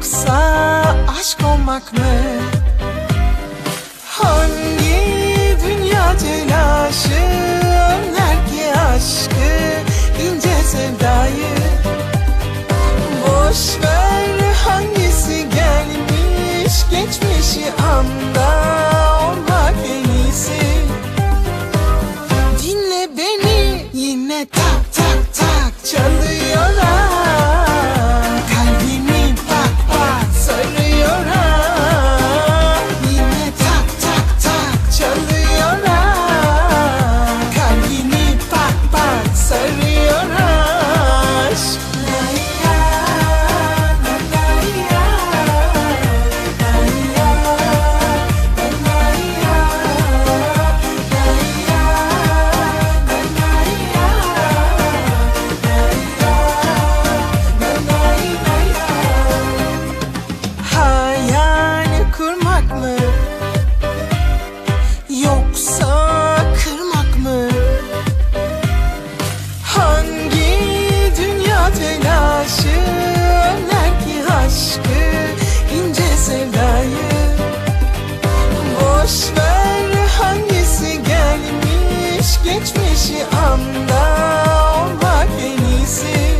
Yoksa aşk olmak mı? Hangi dünya telaşı? Önler ki aşkı ince sevdayı. Boş ver hangisi gelmiş geçmişi anda aşkı ince sevdayı? Boş ver hangisi gelmiş geçmişi anda olmak en iyisi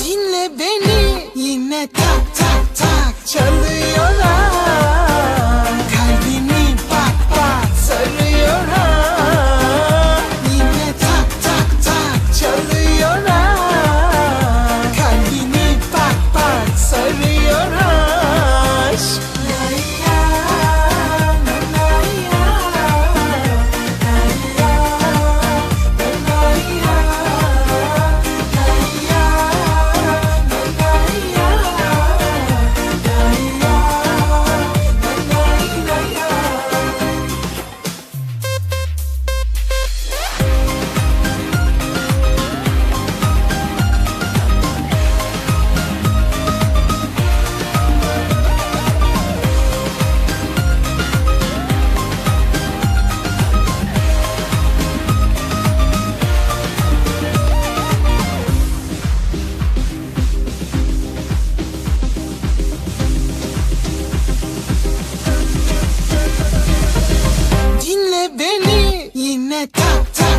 Dinle beni yine tak tak tak ha de beni. Yine tak tak